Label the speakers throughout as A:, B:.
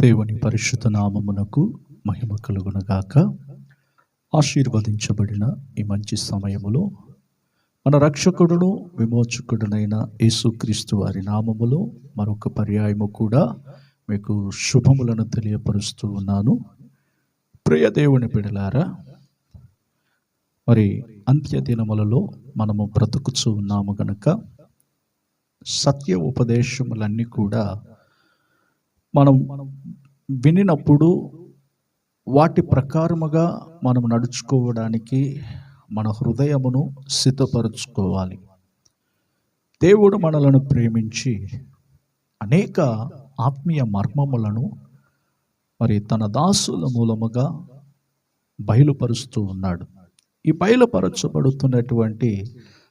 A: దేవుని పరిశుద్ధ నామమునకు మహిమ కలుగునగాక. ఆశీర్వదించబడిన ఈ మంచి సమయములో మన రక్షకుడును విమోచకుడునైన యేసుక్రీస్తు వారి నామములో మరొక పర్యాయము కూడా మీకు శుభములను తెలియపరుస్తూ ఉన్నాను. ప్రియ దేవుని బిడలారా మరి అంత్య దినములలో మనము బ్రతుకుచూ ఉన్నాము గనక సత్య ఉపదేశములన్నీ కూడా మనం వినినప్పుడు వాటి ప్రకారముగా మనం నడుచుకోవడానికి మన హృదయమును సిద్ధపరచుకోవాలి. దేవుడు మనలను ప్రేమించి అనేక ఆత్మీయ మర్మములను మరి తన దాసుల మూలముగా బయలుపరుస్తూ ఉన్నాడు. ఈ బయలుపరచబడుతున్నటువంటి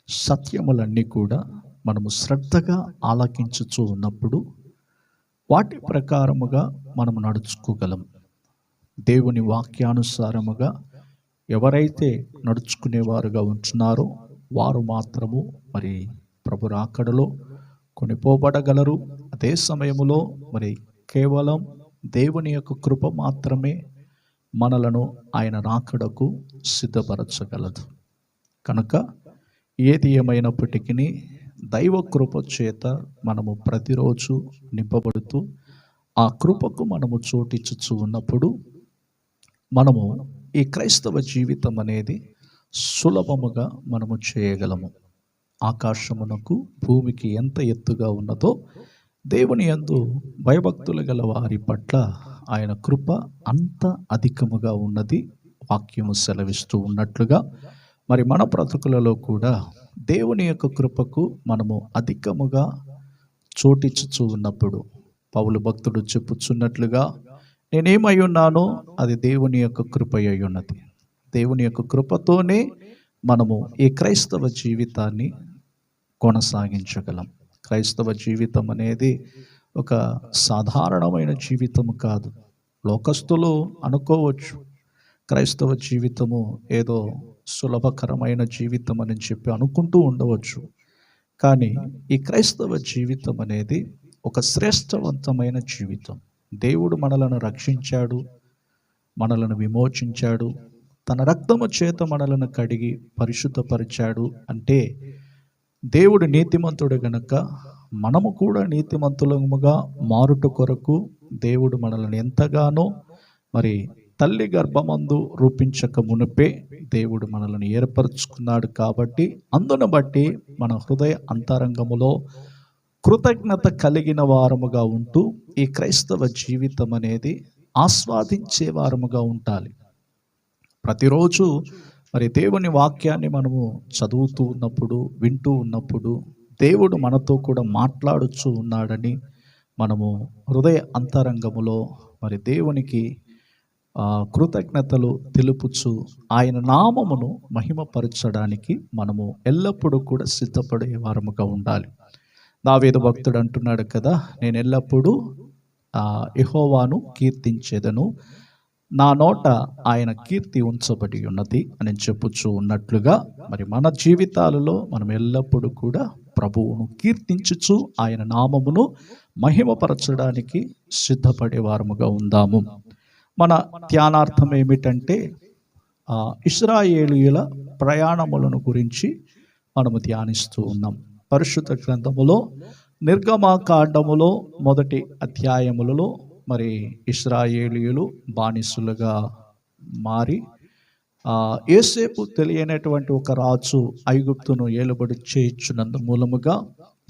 A: సత్యములన్నీ కూడా మనము శ్రద్ధగా ఆలకించుచూ ఉన్నప్పుడు వాటి ప్రకారముగా మనం నడుచుకోగలం. దేవుని వాక్యానుసారముగా ఎవరైతే నడుచుకునేవారుగా ఉంటున్నారో వారు మాత్రము మరి ప్రభు రాకడలో కొనిపోబడగలరు. అదే సమయములో మరి కేవలం దేవుని యొక్క కృప మాత్రమే మనలను ఆయన రాకడకు సిద్ధపరచగలదు. కనుక ఏది ఏమైనప్పటికీ దైవ కృప చేత మనము ప్రతిరోజు నింపబడుతూ ఆ కృపకు మనము చోటిచ్చుచు ఉన్నప్పుడు మనము ఈ క్రైస్తవ జీవితం అనేది సులభముగా మనము చేయగలము. ఆకాశమునకు భూమికి ఎంత ఎత్తుగా ఉన్నదో దేవుని యందు భయభక్తులు గల వారి పట్ల ఆయన కృప అంత అధికముగా ఉన్నది. వాక్యము సెలవిస్తూ ఉన్నట్లుగా మరి మన బ్రతుకులలో కూడా దేవుని యొక్క కృపకు మనము అధికముగా చోటిచ్చుచూ ఉన్నప్పుడు పౌలు భక్తుడు చెప్పుచున్నట్లుగా నేనేమై ఉన్నానో అది దేవుని యొక్క కృప అయి ఉన్నది దేవుని యొక్క కృపతోనే మనము ఈ క్రైస్తవ జీవితాన్ని కొనసాగించగలం. క్రైస్తవ జీవితం అనేది ఒక సాధారణమైన జీవితం కాదు. లోకస్తులు అనుకోవచ్చు. క్రైస్తవ జీవితము ఏదో సులభకరమైన జీవితం అని చెప్పి అనుకుంటూ ఉండవచ్చు. కానీ ఈ క్రైస్తవ జీవితం అనేది ఒక శ్రేష్టవంతమైన జీవితం. దేవుడు మనలను రక్షించాడు మనలను విమోచించాడు తన రక్తము చేత మనలను కడిగి పరిశుద్ధపరిచాడు అంటే దేవుడు నీతిమంతుడు గనక మనము కూడా నీతిమంతులముగా మారుట కొరకు దేవుడు మనల్ని ఎంతగానో మరి తల్లి గర్భమందు రూపించక మునిపే దేవుడు మనల్ని ఏర్పరచుకున్నాడు కాబట్టి అందును బట్టి మన హృదయ అంతరంగములో కృతజ్ఞత కలిగిన వారముగా ఉంటూ ఈ క్రైస్తవ జీవితం అనేది ఆస్వాదించే వారముగా ఉండాలి. ప్రతిరోజు మరి దేవుని వాక్యాన్ని మనము చదువుతూ ఉన్నప్పుడు వింటూ ఉన్నప్పుడు దేవుడు మనతో కూడా మాట్లాడుచూ ఉన్నాడని మనము హృదయ అంతరంగములో మరి దేవునికి కృతజ్ఞతలు తెలుపుచు ఆయన నామమును మహిమపరచడానికి మనము ఎల్లప్పుడూ కూడా సిద్ధపడే వారముగా ఉండాలి. దావేద భక్తుడు అంటున్నాడు కదా నేను ఎల్లప్పుడూ ఎహోవాను కీర్తించేదను. నా నోట ఆయన కీర్తి ఉంచబడి ఉన్నది అని చెప్పుచూ ఉన్నట్లుగా మరి మన జీవితాలలో మనం ఎల్లప్పుడూ కూడా ప్రభువును కీర్తించుచు ఆయన నామమును మహిమపరచడానికి సిద్ధపడే వారముగా ఉందాము. మన ధ్యానార్థం ఏమిటంటే ఇస్రాయేలీల ప్రయాణములను గురించి మనము ధ్యానిస్తూ ఉన్నాం. పరిశుద్ధ గ్రంథములో నిర్గమాకాండములో మొదటి అధ్యాయములలో మరి ఇస్రాయేలీయులు బానిసులుగా మారి ఏసేపు తెలియనటువంటి ఒక రాజు ఐగుప్తును ఏలుబడి చేయించినందు మూలముగా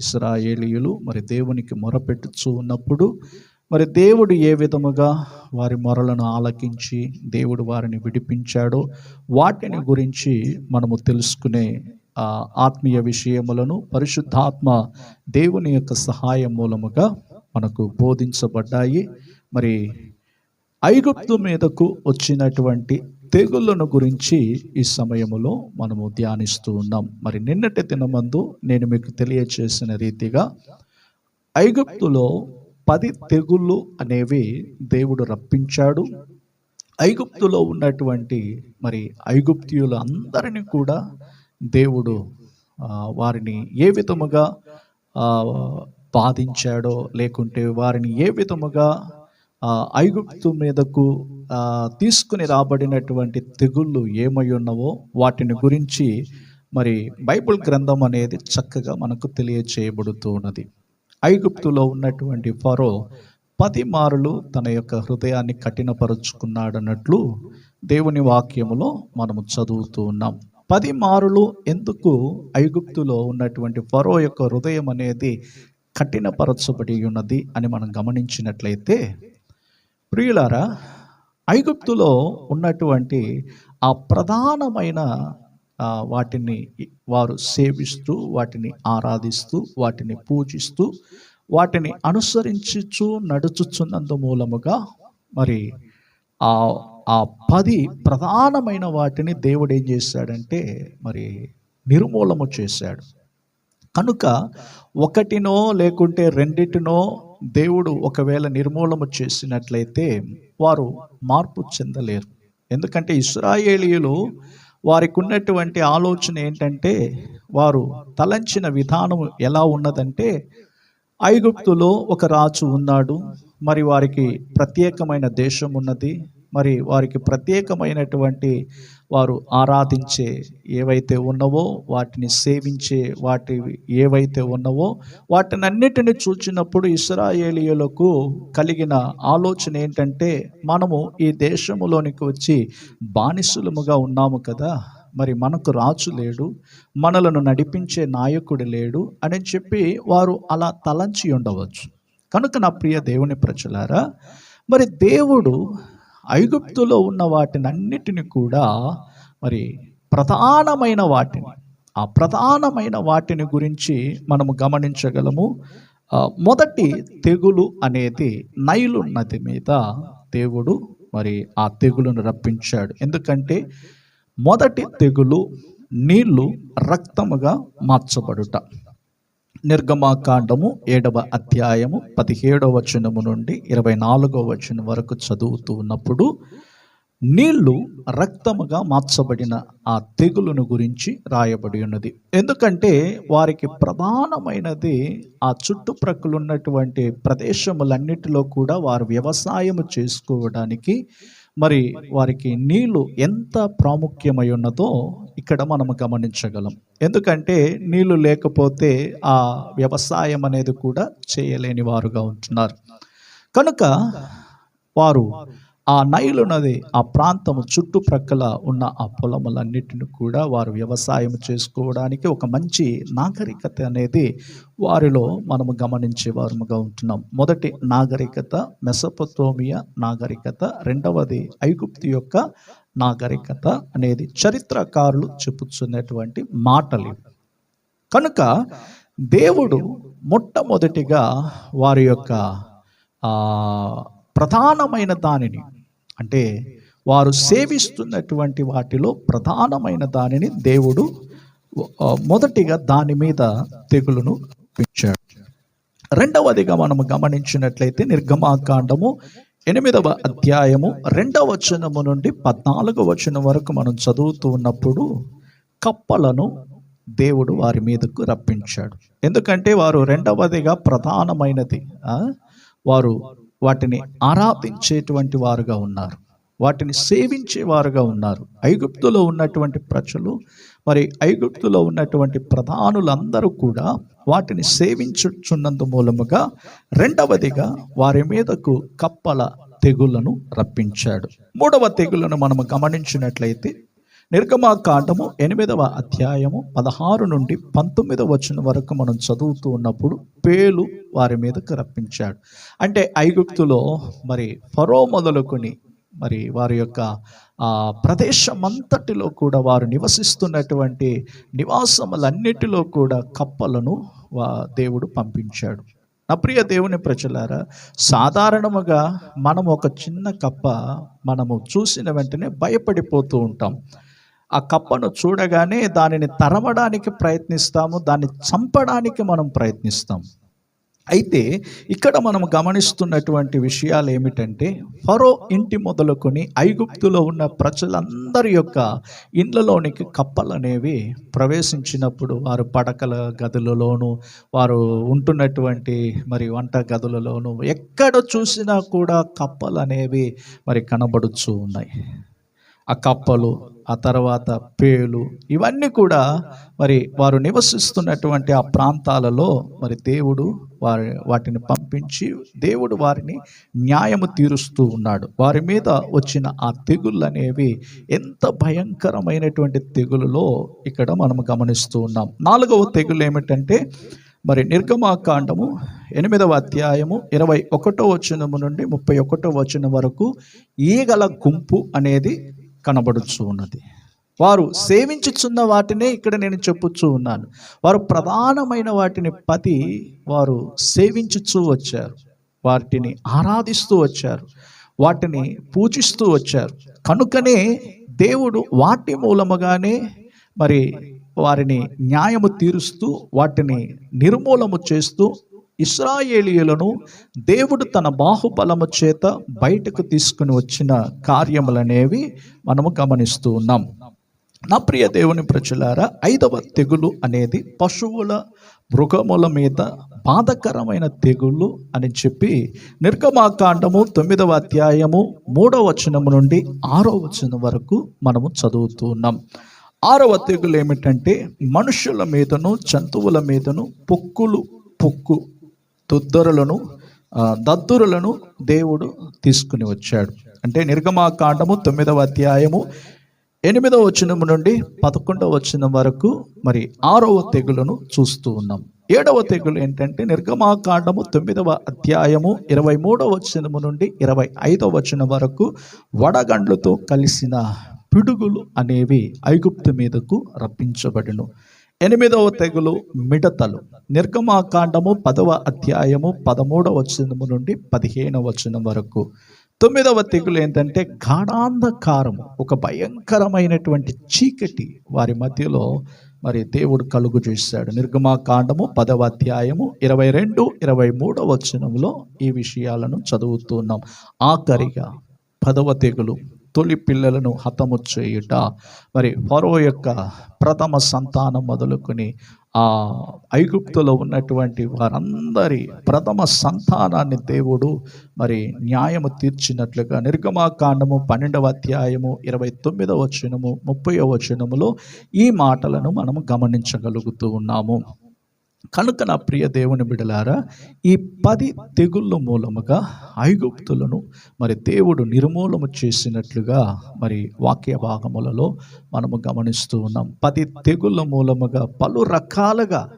A: ఇస్రాయేలీయులు మరి దేవునికి మొరపెట్టుచూ ఉన్నప్పుడు మరి దేవుడు ఏ విధముగా వారి మొరలను ఆలకించి దేవుడు వారిని విడిపించాడో వాటిని గురించి మనము తెలుసుకునే ఆత్మీయ విషయములను పరిశుద్ధాత్మ దేవుని యొక్క సహాయం మూలముగా మనకు బోధించబడ్డాయి. మరి ఐగుప్తు మీదకు వచ్చినటువంటి తెగుళ్ళను గురించి ఈ సమయములో మనము ధ్యానిస్తూ ఉన్నాం. మరి నిన్నటి దినమందు నేను మీకు తెలియచేసిన రీతిగా ఐగుప్తులో పది తెగుళ్ళు అనేవి దేవుడు రప్పించాడు. ఐగుప్తులో ఉన్నటువంటి మరి ఐగుప్తియులు అందరినీ కూడా దేవుడు వారిని ఏ విధముగా బాధించాడో లేకుంటే వారిని ఏ విధముగా ఐగుప్తు మీదకు తీసుకుని రాబడినటువంటి తెగుళ్ళు ఏమై ఉన్నవో వాటిని గురించి మరి బైబిల్ గ్రంథం అనేది చక్కగా మనకు తెలియచేయబడుతూ ఉన్నది ఐగుప్తులో ఉన్నటువంటి ఫరో పది మారులు తన యొక్క హృదయాన్ని కఠినపరుచుకున్నాడన్నట్లు దేవుని వాక్యములో మనము చదువుతూ ఉన్నాం. పది మారులు ఎందుకు ఐగుప్తులో ఉన్నటువంటి ఫరో యొక్క హృదయం అనేది కఠినపరచబడి ఉన్నది అని మనం గమనించినట్లయితే ప్రియులారా ఐగుప్తులో ఉన్నటువంటి ఆ ప్రధానమైన వాటిని వారు సేవిస్తూ వాటిని ఆరాధిస్తూ వాటిని పూజిస్తూ వాటిని అనుసరించుచు నడుచుచున్నందు మూలముగా మరి ఆ ఆ పది ప్రధానమైన వాటిని దేవుడు ఏం చేశాడంటే మరి నిర్మూలము చేశాడు. కనుక ఒకటినో లేకుంటే రెండిటినో దేవుడు ఒకవేళ నిర్మూలము చేసినట్లయితే వారు మార్పు చెందలేరు. ఎందుకంటే ఇస్రాయేలీలు వారికి ఉన్నటువంటి ఆలోచన ఏంటంటే వారు తలంచిన విధానం ఎలా ఉన్నదంటే ఐగుప్తులో ఒక రాజు ఉన్నాడు మరి వారికి ప్రత్యేకమైన దేశం ఉన్నది మరి వారికి ప్రత్యేకమైనటువంటి వారు ఆరాధించే ఏవైతే ఉన్నవో వాటిని సేవించే వాటి ఏవైతే ఉన్నవో వాటినన్నిటిని చూచినప్పుడు ఇస్రాయేలీయులకు కలిగిన ఆలోచన ఏంటంటే మనము ఈ దేశములోనికి వచ్చి బానిసులముగా ఉన్నాము కదా మరి మనకు రాజు లేడు మనలను నడిపించే నాయకుడు లేడు అని చెప్పి వారు అలా తలంచి ఉండవచ్చు. కనుక నా ప్రియ దేవుని ప్రజలారా మరి దేవుడు ఐగుప్తులో ఉన్న వాటిని అన్నిటిని కూడా మరి ప్రధానమైన వాటిని ఆ ప్రధానమైన వాటిని గురించి మనము గమనించగలము. మొదటి తెగులు అనేది నైలు నది మీద దేవుడు మరి ఆ తెగులును రప్పించాడు. ఎందుకంటే మొదటి తెగులు నీళ్ళు రక్తముగా మార్చబడుట. నిర్గమాకాండము ఏడవ అధ్యాయము పదిహేడవ వచనము నుండి ఇరవై నాలుగవ వచనం వరకు చదువుతూ ఉన్నప్పుడు నీళ్ళు రక్తముగా మార్చబడిన ఆ తెగులును గురించి రాయబడి ఉన్నది. ఎందుకంటే వారికి ప్రధానమైనది ఆ చుట్టుప్రక్కల ఉన్నటువంటి ప్రదేశములన్నిటిలో కూడా వారు వ్యవసాయము చేసుకోవడానికి మరి వారికి నీళ్ళు ఎంత ప్రాముఖ్యమై ఉన్నదో ఇక్కడ మనం గమనించగలం. ఎందుకంటే నీళ్ళు లేకపోతే ఆ వ్యవసాయం అనేది కూడా చేయలేని వారుగా ఉంటున్నారు. కనుక వారు ఆ నైలు నది ఆ ప్రాంతము చుట్టుప్రక్కల ఉన్న ఆ పొలములన్నిటిని కూడా వారు వ్యవసాయం చేసుకోవడానికి ఒక మంచి నాగరికత అనేది వారిలో మనము గమనించే వారముగా ఉంటున్నాం. మొదటి నాగరికత మెసపతోమియా నాగరికత రెండవది ఐగుప్తు యొక్క నాగరికత అనేది చరిత్రకారులు చెప్పుచున్నటువంటి మాటలు. కనుక దేవుడు మొట్టమొదటిగా వారి యొక్క ప్రధానమైన దానిని. అంటే వారు సేవిస్తున్నటువంటి వాటిలో ప్రధానమైన దానిని దేవుడు మొదటిగా దాని మీద తెగులును పెంచాడు. రెండవదిగా మనము గమనించినట్లయితే నిర్గమాకాండము ఎనిమిదవ అధ్యాయము రెండవ వచనము నుండి పద్నాలుగవ వచనం వరకు మనం చదువుతూ ఉన్నప్పుడు కప్పలను దేవుడు వారి మీదకు రప్పించాడు. ఎందుకంటే వారు రెండవదిగా ప్రధానమైనది వారు వాటిని ఆరాధించేటువంటి వారుగా ఉన్నారు. వాటిని సేవించేవారుగా ఉన్నారు. ఐగుప్తులో ఉన్నటువంటి ప్రజలు మరి ఐగుప్తులో ఉన్నటువంటి ప్రధానులందరూ కూడా వాటిని సేవించుచున్నందు మూలముగా రెండవదిగా వారి మీదకు కప్పల తెగులను రప్పించాడు. మూడవ తెగులను మనము గమనించినట్లయితే నిర్గమాకాండము ఎనిమిదవ అధ్యాయము పదహారు నుండి పంతొమ్మిదవ వచనం వరకు మనం చదువుతూ ఉన్నప్పుడు పేలు వారి మీదకు రప్పించాడు. అంటే ఐగుప్తులో మరి ఫరో మొదలుకొని మరి వారి యొక్క ప్రదేశమంతటిలో కూడా వారు నివసిస్తున్నటువంటి నివాసములన్నిటిలో కూడా కప్పలను వా దేవుడు పంపించాడు. నా ప్రియ దేవుని ప్రజలారా సాధారణముగా మనం ఒక చిన్న కప్ప మనము చూసిన వెంటనే భయపడిపోతూ ఉంటాం. ఆ కప్పను చూడగానే దానిని తరమడానికి ప్రయత్నిస్తాము దాన్ని చంపడానికి మనం ప్రయత్నిస్తాం అయితే ఇక్కడ మనం గమనిస్తున్నటువంటి విషయాలు ఏమిటంటే ఫరో ఇంటి మొదలుకొని ఐగుప్తులో ఉన్న ప్రజలందరి యొక్క ఇండ్లలోనికి కప్పలు అనేవి ప్రవేశించినప్పుడు వారు పడకల గదులలోను వారు ఉంటున్నటువంటి మరి వంట గదులలోను ఎక్కడ చూసినా కూడా కప్పలు అనేవి మరి కనబడుచు ఉన్నాయి. ఆ కప్పలు ఆ తర్వాత పేలు ఇవన్నీ కూడా మరి వారు నివసిస్తున్నటువంటి ఆ ప్రాంతాలలో మరి దేవుడు వారి వాటిని పంపించి దేవుడు వారిని న్యాయము తీరుస్తూ ఉన్నాడు. వారి మీద వచ్చిన ఆ తెగుళ్ళు అనేవి ఎంత భయంకరమైనటువంటి తెగులులో ఇక్కడ మనం గమనిస్తూ ఉన్నాం. నాలుగవ తెగులు ఏమిటంటే మరి నిర్గమాకాండము ఎనిమిదవ అధ్యాయము ఇరవై ఒకటో వచనము నుండి ముప్పై ఒకటో వచనం వరకు ఈగల గుంపు అనేది కనబడుచు ఉన్నది. వారు సేవించుచున్న వాటినే ఇక్కడ నేను చెప్పుచూ ఉన్నాను. వారు ప్రధానమైన వాటిని పతి వారు సేవించుచూ వచ్చారు. వాటిని ఆరాధిస్తూ వచ్చారు. వాటిని పూజిస్తూ వచ్చారు. కనుకనే దేవుడు వాటి మూలముగానే మరి వారిని న్యాయము తీరుస్తూ వాటిని నిర్మూలము చేస్తూ ఇస్రాయేలీయులను దేవుడు తన బాహుబలము చేత బయటకు తీసుకుని వచ్చిన కార్యములనేవి మనము గమనిస్తూ ఉన్నాం. నా ప్రియ దేవుని ప్రజలారా ఐదవ తెగులు అనేది పశువుల మృగముల మీద బాధకరమైన తెగుళ్ళు అని చెప్పి నిర్గమాకాండము తొమ్మిదవ అధ్యాయము మూడవ వచనము నుండి ఆరో వచనం వరకు మనము చదువుతూ ఉన్నాం. ఆరవ తెగులు ఏమిటంటే మనుషుల మీదను జంతువుల మీదను పొక్కులు పొక్కు దుద్దరులను దద్దురులను దేవుడు తీసుకుని వచ్చాడు. అంటే నిర్గమాకాండము తొమ్మిదవ అధ్యాయము ఎనిమిదవ వచనం నుండి పదకొండవ వచనం వరకు మరి ఆరవ తెగులను చూస్తూ ఉన్నాం. ఏడవ తెగులు ఏంటంటే నిర్గమాకాండము తొమ్మిదవ అధ్యాయము ఇరవై మూడవ వచనము నుండి ఇరవై ఐదవ వచనం వరకు వడగండ్లతో కలిసిన పిడుగులు అనేవి ఐగుప్తు మీదకు రప్పించబడిను. ఎనిమిదవ తెగులు మిడతలు. నిర్గమాకాండము పదవ అధ్యాయము పదమూడవ వచనము నుండి పదిహేనవ వచనం వరకు. తొమ్మిదవ తెగులు ఏంటంటే గాఢాంధకారము ఒక భయంకరమైనటువంటి చీకటి వారి మధ్యలో మరి దేవుడు కలుగు చేశాడు. నిర్గమాకాండము పదవ అధ్యాయము ఇరవై రెండు ఇరవై మూడవ వచనంలో ఈ విషయాలను చదువుతున్నాం ఆఖరిగా పదవ తెగులు తొలి పిల్లలను హతము చేయుట. మరి ఫరో యొక్క ప్రథమ సంతానం మొదలుకొని ఆ ఐగుప్తులో ఉన్నటువంటి వారందరి ప్రథమ సంతానాన్ని దేవుడు మరి న్యాయము తీర్చినట్లుగా నిర్గమాకాండము పన్నెండవ అధ్యాయము ఇరవై తొమ్మిదవ వచనము ముప్పై వచనములో ఈ మాటలను మనం గమనించగలుగుతూ ఉన్నాము. కనుక నా ప్రియ దేవుని బిడలారా ఈ పది తెగుళ్ళ మూలముగా ఐగుప్తులను మరి దేవుడు నిర్మూలము చేసినట్లుగా మరి వాక్య భాగములలో మనము గమనిస్తూ ఉన్నాం. పది తెగుళ్ళ మూలముగా పలు రకాలుగా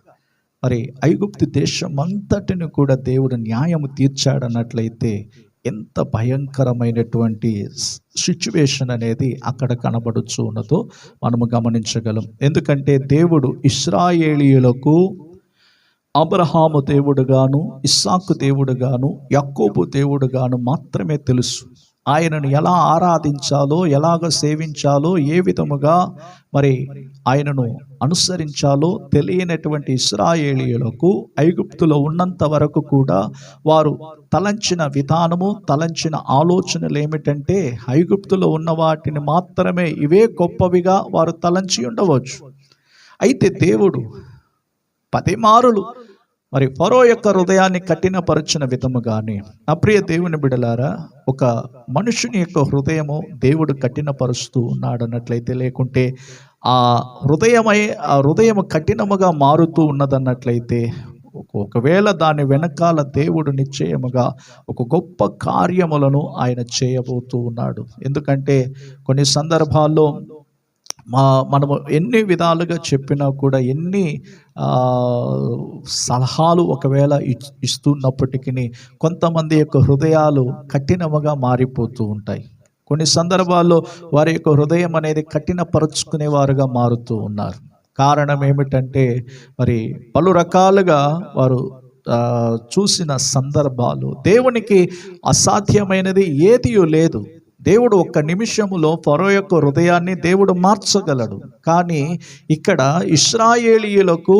A: మరి ఐగుప్తు దేశం అంతటిని కూడా దేవుడు న్యాయము తీర్చాడన్నట్లయితే ఎంత భయంకరమైనటువంటి సిచ్యువేషన్ అనేది అక్కడ కనబడుచు ఉన్నదో మనము గమనించగలం. ఎందుకంటే దేవుడు ఇస్రాయేలీయులకు అబ్రహాము దేవుడుగాను ఇస్సాకు దేవుడుగాను యక్కోబు దేవుడుగాను మాత్రమే తెలుసు. ఆయనను ఎలా ఆరాధించాలో ఎలాగ సేవించాలో ఏ విధముగా మరి ఆయనను అనుసరించాలో తెలియనటువంటి ఇస్రాయేలీయులకు ఐగుప్తులో ఉన్నంత వరకు కూడా వారు తలంచిన విధానము తలంచిన ఆలోచనలు ఏమిటంటే ఐగుప్తులో ఉన్న వాటిని మాత్రమే ఇవే గొప్పవిగా వారు తలంచి ఉండవచ్చు. అయితే దేవుడు పదిమారులు. మరి ఫరో యొక్క హృదయాన్ని కఠినపరచిన విధము కానీ అప్రియ దేవుని బిడలారా ఒక మనుషుని యొక్క హృదయము దేవుడు కఠినపరుస్తూ ఉన్నాడు అన్నట్లయితే లేకుంటే ఆ హృదయమై ఆ హృదయము కఠినముగా మారుతూ ఉన్నదన్నట్లయితే ఒకవేళ దాని వెనకాల దేవుడు నిశ్చయముగా ఒక గొప్ప కార్యములను ఆయన చేయబోతూ ఉన్నాడు. ఎందుకంటే కొన్ని సందర్భాల్లో మా మనము ఎన్ని విధాలుగా చెప్పినా కూడా ఎన్ని సలహాలు ఒకవేళ ఇస్తున్నప్పటికీ కొంతమంది యొక్క హృదయాలు కఠినముగా మారిపోతూ ఉంటాయి. కొన్ని సందర్భాల్లో వారి యొక్క హృదయం అనేది కఠినపరుచుకునే వారుగా మారుతూ ఉన్నారు. కారణం ఏమిటంటే మరి పలు రకాలుగా వారు చూసిన సందర్భాలు. దేవునికి అసాధ్యమైనది ఏదియూ లేదు. దేవుడు ఒక్క నిమిషములో ఫరో యొక్క హృదయాన్ని దేవుడు మార్చగలడు. కానీ ఇక్కడ ఇస్రాయేలీయులకు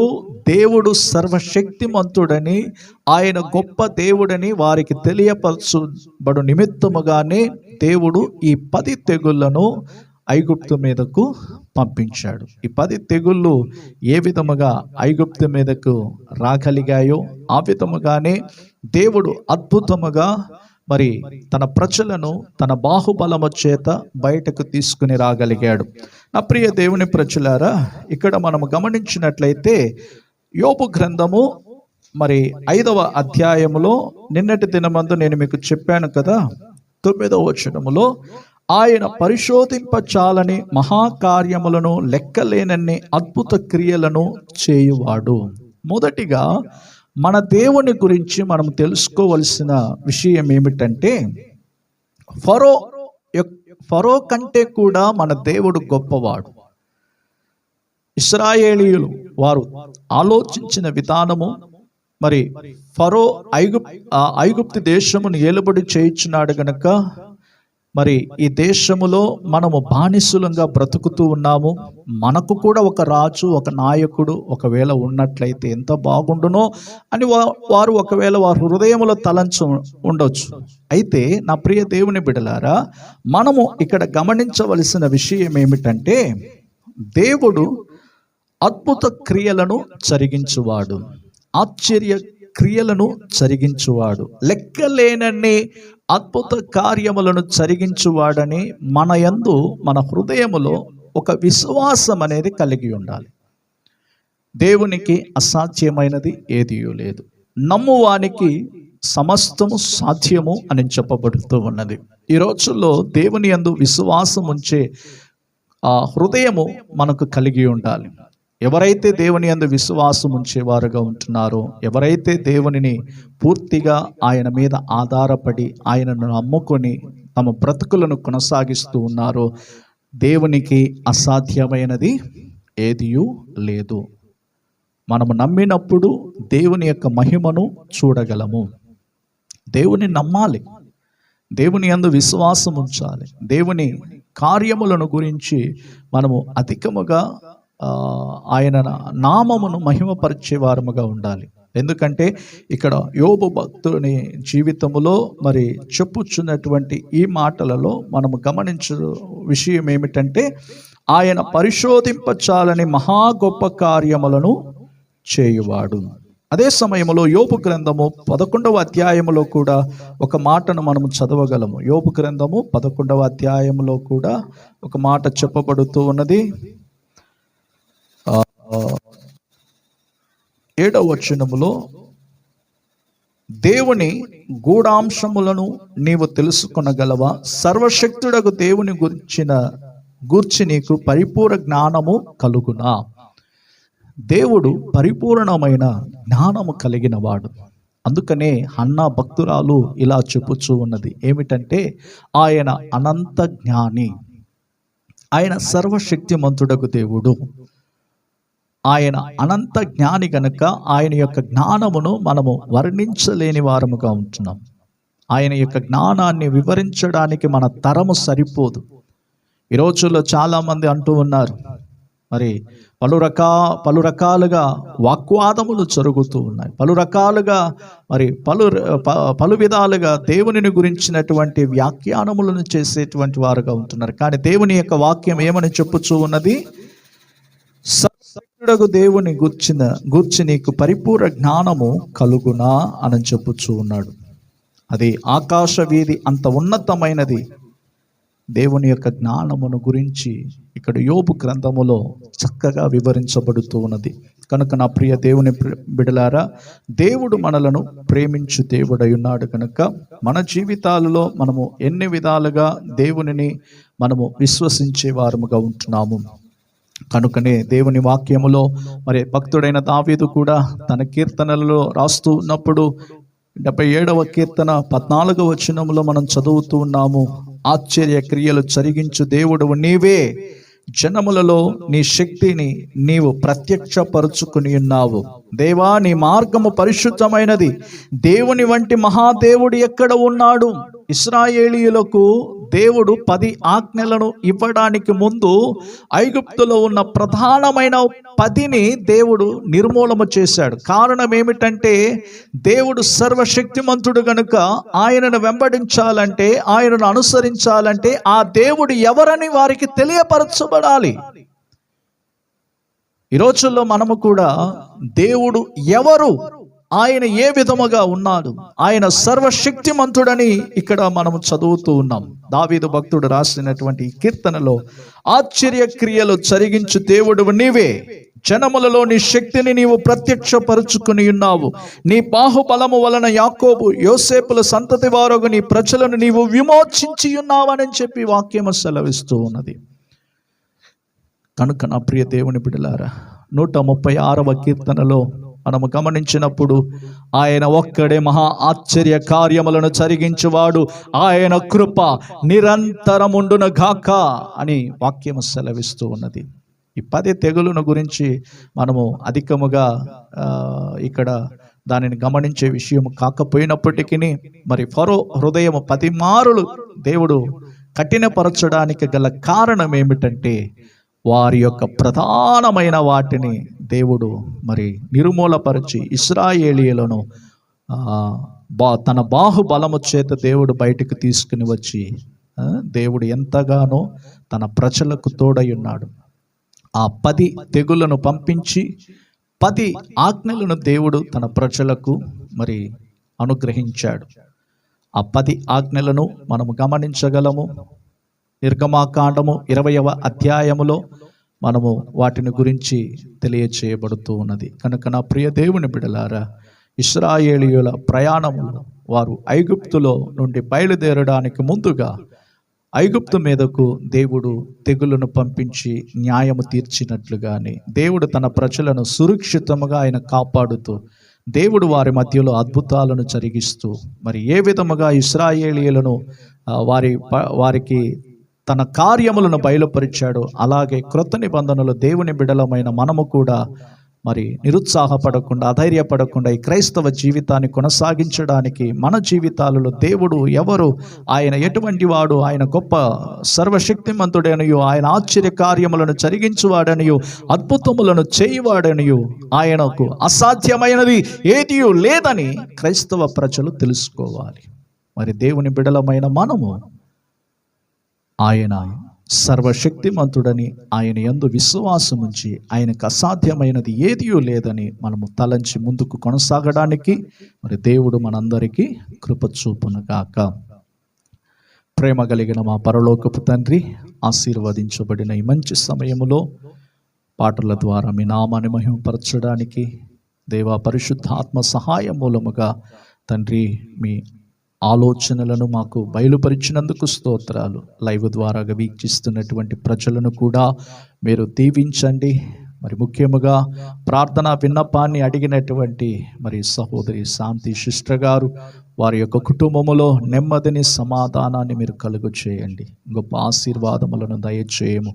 A: దేవుడు సర్వశక్తిమంతుడని ఆయన గొప్ప దేవుడని వారికి తెలియపరచబడు నిమిత్తముగానే దేవుడు ఈ పది తెగుళ్ళను ఐగుప్తు మీదకు పంపించాడు. ఈ పది తెగుళ్ళు ఏ విధముగా ఐగుప్తు మీదకు రాగలిగాయో ఆ విధముగానే దేవుడు అద్భుతముగా మరి తన ప్రజలను తన బాహుబలము చేత బయటకు తీసుకుని రాగలిగాడు. నా ప్రియ దేవుని ప్రజలారా ఇక్కడ మనము గమనించినట్లయితే యోపు గ్రంథము మరి ఐదవ అధ్యాయములో నిన్నటి దినమందు నేను మీకు చెప్పాను కదా తొమ్మిదవ వచనములో ఆయన పరిశోధింపచాలని మహాకార్యములను లెక్కలేనన్ని అద్భుత క్రియలను చేయువాడు. మొదటిగా మన దేవుని గురించి మనం తెలుసుకోవలసిన విషయం ఏమిటంటే ఫరో ఫరో కంటే కూడా మన దేవుడు గొప్పవాడు. ఇస్రాయేలీయులు వారు ఆలోచించిన విధానము మరి ఫరో ఐగు ఆ దేశమును ఏలుబడి చేయించున్నాడు గనక మరి ఈ దేశములో మనము బానిసులంగా బ్రతుకుతూ ఉన్నాము. మనకు కూడా ఒక రాజు ఒక నాయకుడు ఒకవేళ ఉన్నట్లయితే ఎంత బాగుండునో అని వారు ఒకవేళ వారి హృదయములో తలంచు ఉండొచ్చు. అయితే నా ప్రియ దేవుని బిడలారా మనము ఇక్కడ గమనించవలసిన విషయం ఏమిటంటే దేవుడు అద్భుత క్రియలను జరిగించువాడు. ఆశ్చర్య క్రియలను జరిగించువాడు. లెక్కలేనన్ని అద్భుత కార్యములను జరిగించువాడని మన యందు మన హృదయములో ఒక విశ్వాసం అనేది కలిగి ఉండాలి. దేవునికి అసాధ్యమైనది ఏదీ లేదు. నమ్మువానికి సమస్తము సాధ్యము అని చెప్పబడుతూ ఉన్నది. ఈ రోజుల్లో దేవుని యందు విశ్వాసం ఉంచే ఆ హృదయము మనకు కలిగి ఉండాలి. ఎవరైతే దేవుని అందు విశ్వాసం ఉంచేవారుగా ఉంటున్నారో ఎవరైతే దేవునిని పూర్తిగా ఆయన మీద ఆధారపడి ఆయనను నమ్ముకొని తమ బ్రతుకులను కొనసాగిస్తూ ఉన్నారో దేవునికి అసాధ్యమైనది ఏదియూ లేదు. మనము నమ్మినప్పుడు దేవుని యొక్క మహిమను చూడగలము. దేవుని నమ్మాలి. దేవుని అందు విశ్వాసం ఉంచాలి. దేవుని కార్యములను గురించి మనము అధికముగా ఆయన నామమును మహిమపరిచే వారముగా ఉండాలి. ఎందుకంటే ఇక్కడ యోబు భక్తుని జీవితములో మరి చెప్పుచున్నటువంటి ఈ మాటలలో మనము గమనించు విషయం ఏమిటంటే ఆయన పరిశోధింపచాలని మహా గొప్ప కార్యములను చేయువాడు. అదే సమయంలో యోపు గ్రంథము పదకొండవ అధ్యాయములో కూడా ఒక మాటను మనము చదవగలము. యోపు గ్రంథము పదకొండవ అధ్యాయములో కూడా ఒక మాట చెప్పబడుతూ ఉన్నది. ఏడవ వచనములో దేవుని గూఢాంశములను నీవు తెలుసుకొనగలవా? సర్వశక్తుడకు దేవుని గురించిన గూర్చి నీకు పరిపూర్ణ జ్ఞానము కలుగునా? దేవుడు పరిపూర్ణమైన జ్ఞానము కలిగిన వాడు అందుకనే అన్నా భక్తురాలు ఇలా చెప్పుచూ ఉన్నది. ఏమిటంటే ఆయన అనంత జ్ఞాని. ఆయన సర్వశక్తిమంతుడకు దేవుడు. ఆయన అనంత జ్ఞాని కనుక ఆయన యొక్క జ్ఞానమును మనము వర్ణించలేని వారముగా ఉంటున్నాం. ఆయన యొక్క జ్ఞానాన్ని వివరించడానికి మన తరము సరిపోదు. ఈ రోజుల్లో చాలామంది అంటూ ఉన్నారు. మరి పలు రకా పలు రకాలుగా వాగ్వాదములు జరుగుతూ ఉన్నాయి. పలు రకాలుగా మరి పలు పలు విధాలుగా దేవునిని గురించినటువంటి వ్యాఖ్యానములను చేసేటువంటి వారుగా ఉంటున్నారు. కానీ దేవుని యొక్క వాక్యం ఏమని చెప్పుచూ ఉన్నది? సత్యుడగు దేవుని గూర్చిన గూర్చి నీకు పరిపూర్ణ జ్ఞానము కలుగునా అని చెప్పుచూ ఉన్నాడు. అది ఆకాశ వీధి అంత ఉన్నతమైనది. దేవుని యొక్క జ్ఞానమును గురించి ఇక్కడ యోపు గ్రంథములో చక్కగా వివరించబడుతూ ఉన్నది. కనుక నా ప్రియ దేవుని బిడలారా దేవుడు మనలను ప్రేమించు దేవుడై ఉన్నాడు కనుక మన జీవితాలలో మనము ఎన్ని విధాలుగా దేవునిని మనము విశ్వసించే వారముగా ఉంటున్నాము. కనుకనే దేవుని వాక్యములో మరి భక్తుడైన దావీదు కూడా తన కీర్తనలలో రాస్తూ ఉన్నప్పుడు డెబ్బై ఏడవ కీర్తన పద్నాలుగవ వచనంలో మనం చదువుతూ ఉన్నాము. ఆశ్చర్య క్రియలు జరిగించు దేవుడు నీవే. జనములలో నీ శక్తిని నీవు ప్రత్యక్షపరుచుకుని ఉన్నావు. దేవా నీ మార్గము పరిశుద్ధమైనది. దేవుని వంటి మహాదేవుడు ఎక్కడ ఉన్నాడు? ఇస్రాయేలీలకు దేవుడు పది ఆజ్ఞలను ఇవ్వడానికి ముందు ఐగుప్తులో ఉన్న ప్రధానమైన పదిని దేవుడు నిర్మూలన చేశాడు. కారణం ఏమిటంటే దేవుడు సర్వశక్తిమంతుడు గనుక ఆయనను వెంబడించాలంటే ఆయనను అనుసరించాలంటే ఆ దేవుడు ఎవరని వారికి తెలియపరచబడాలి. ఈ రోజుల్లో మనము కూడా దేవుడు ఎవరు ఆయన ఏ విధముగా ఉన్నాడు? ఆయన సర్వశక్తిమంతుడని ఇక్కడ మనము చదువుతూ ఉన్నాం. దావీదు భక్తుడు రాసినటువంటి కీర్తనలో ఆశ్చర్య క్రియలు జరిగించు దేవుడు నీవే. జనములలో నీ శక్తిని నీవు ప్రత్యక్షపరుచుకుని ఉన్నావు. నీ బాహుబలము వలన యాకోబు యోసేపుల సంతతి వారు నీ ప్రజలను నీవు విమోచించి ఉన్నావని చెప్పి వాక్యము సెలవిస్తూ ఉన్నది. కనుక నా ప్రియ దేవుని బిడలారా నూట ముప్పై ఆరవ కీర్తనలో మనము గమనించినప్పుడు ఆయన ఒక్కడే మహా ఆశ్చర్య కార్యములను జరిగించువాడు. ఆయన కృప నిరంతరముండున గాక అని వాక్యము సెలవిస్తూ ఉన్నది. ఈ పది తెగులను గురించి మనము అధికముగా ఆ, ఇక్కడ దానిని గమనించే విషయం కాకపోయినప్పటికీ మరి ఫరో హృదయం పది మారులు దేవుడు కఠినపరచడానికి గల కారణం ఏమిటంటే వారి యొక్క ప్రధానమైన వాటిని దేవుడు మరి నిర్మూలపరిచి ఇస్రాయేలీలను బా తన బాహుబలము చేత దేవుడు బయటకు తీసుకుని వచ్చి దేవుడు ఎంతగానో తన ప్రజలకు తోడై ఉన్నాడు. ఆ పది తెగులను పంపించి పది ఆజ్ఞలను దేవుడు తన ప్రజలకు మరి అనుగ్రహించాడు. ఆ పది ఆజ్ఞలను మనము గమనించగలము. నిర్గమాకాండము ఇరవయవ అధ్యాయములో మనము వాటిని గురించి తెలియచేయబడుతూ ఉన్నది. కనుక నా ప్రియ దేవుని బిడలారా ఇస్రాయేలీయుల ప్రయాణములో వారు ఐగుప్తులో నుండి బయలుదేరడానికి ముందుగా ఐగుప్తు మీదకు దేవుడు తెగులను పంపించి న్యాయము తీర్చినట్లుగానే దేవుడు తన ప్రజలను సురక్షితముగా ఆయన కాపాడుతూ దేవుడు వారి మధ్యలో అద్భుతాలను జరిగిస్తూ మరి ఏ విధముగా ఇస్రాయేలీయులను వారి ప- వారికి తన కార్యములను బయలుపరిచాడు. అలాగే క్రొత్త నిబంధనలు దేవుని బిడలమైన మనము కూడా మరి నిరుత్సాహపడకుండా అధైర్యపడకుండా ఈ క్రైస్తవ జీవితాన్ని కొనసాగించడానికి మన జీవితాలలో దేవుడు ఎవరు ఆయన ఎటువంటి వాడు ఆయన గొప్ప సర్వశక్తిమంతుడనియు ఆయన ఆశ్చర్య కార్యములను జరిగించువాడనియు అద్భుతములను చేయువాడనియు ఆయనకు అసాధ్యమైనది ఏది లేదని క్రైస్తవ ప్రజలు తెలుసుకోవాలి. మరి దేవుని బిడలమైన మనము ఆయన సర్వశక్తిమంతుడని ఆయన ఎందు విశ్వాసం ఉంచి ఆయనకు అసాధ్యమైనది ఏదియూ లేదని మనము తలంచి ముందుకు కొనసాగడానికి మరి దేవుడు మనందరికీ కృప చూపునుగాక. ప్రేమ కలిగిన మా పరలోకపు తండ్రి ఆశీర్వదించబడిన ఈ మంచి సమయములో పాటల ద్వారా మీ నామాన్ని మహిమపరచడానికి దేవా పరిశుద్ధాత్మ సహాయ మూలముగా తండ్రి మీ ఆలోచనలను మాకు బయలుపరిచినందుకు స్తోత్రాలు. లైవ్ ద్వారాగా వీక్షిస్తున్నటువంటి ప్రజలను కూడా మీరు దీవించండి. మరి ముఖ్యముగా ప్రార్థన విన్నపాన్ని అడిగినటువంటి మరి సహోదరి శాంతి సిస్టర్ గారు వారి యొక్క కుటుంబములో నెమ్మదిని సమాధానాన్ని మీరు కలుగు చేయండి గొప్ప ఆశీర్వాదములను దయచేయము.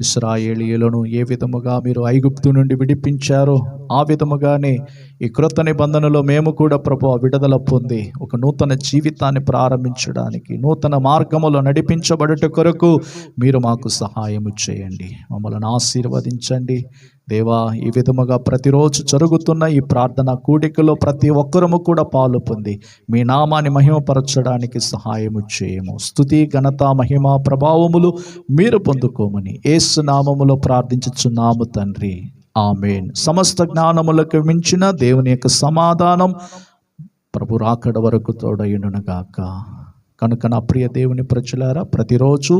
A: ఇస్రాయేలీయులను ఏ విధముగా మీరు ఐగుప్తు నుండి విడిపించారో ఆ విధముగానే ఈ క్రొత్త నిబంధనలో మేము కూడా ప్రభు విడుదల పొంది ఒక నూతన జీవితాన్ని ప్రారంభించడానికి నూతన మార్గములో నడిపించబడుట కొరకు మీరు మాకు సహాయము చేయండి. మమ్మల్ని ఆశీర్వదించండి. దేవా ఈ విధముగా ప్రతిరోజు జరుగుతున్న ఈ ప్రార్థన కూడికలో ప్రతి ఒక్కరము కూడా పాలు పొంది మీ నామాన్ని మహిమపరచడానికి సహాయము చేయము. స్తుతి ఘనత మహిమ ప్రభావములు మీరు పొందుకోమని ఏసు నామములో ప్రార్థించుచున్నాము తండ్రి. ఆమెన్. సమస్త జ్ఞానములకు మించిన దేవుని యొక్క సమాధానం ప్రభు రాకడ వరకు తోడయునుగాక కనుక నా ప్రియ దేవుని ప్రజలారా ప్రతిరోజు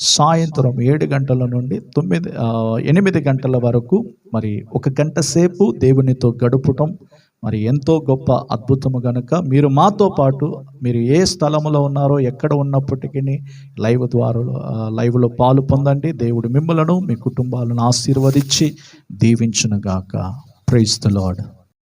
A: సాయంత్రం ఏడు గంటల నుండి తొమ్మిది ఎనిమిది గంటల వరకు మరి ఒక గంట సేపు దేవునితో గడుపటం. మరి ఎంతో గొప్ప అద్భుతము గనుక మీరు మాతో పాటు మీరు ఏ స్థలంలో ఉన్నారో ఎక్కడ ఉన్నప్పటికీ లైవ్ ద్వారా లైవ్లో పాలు పొందండి. దేవుడు మిమ్మలను మీ కుటుంబాలను ఆశీర్వదించి దీవించునుగాక. Praise the lord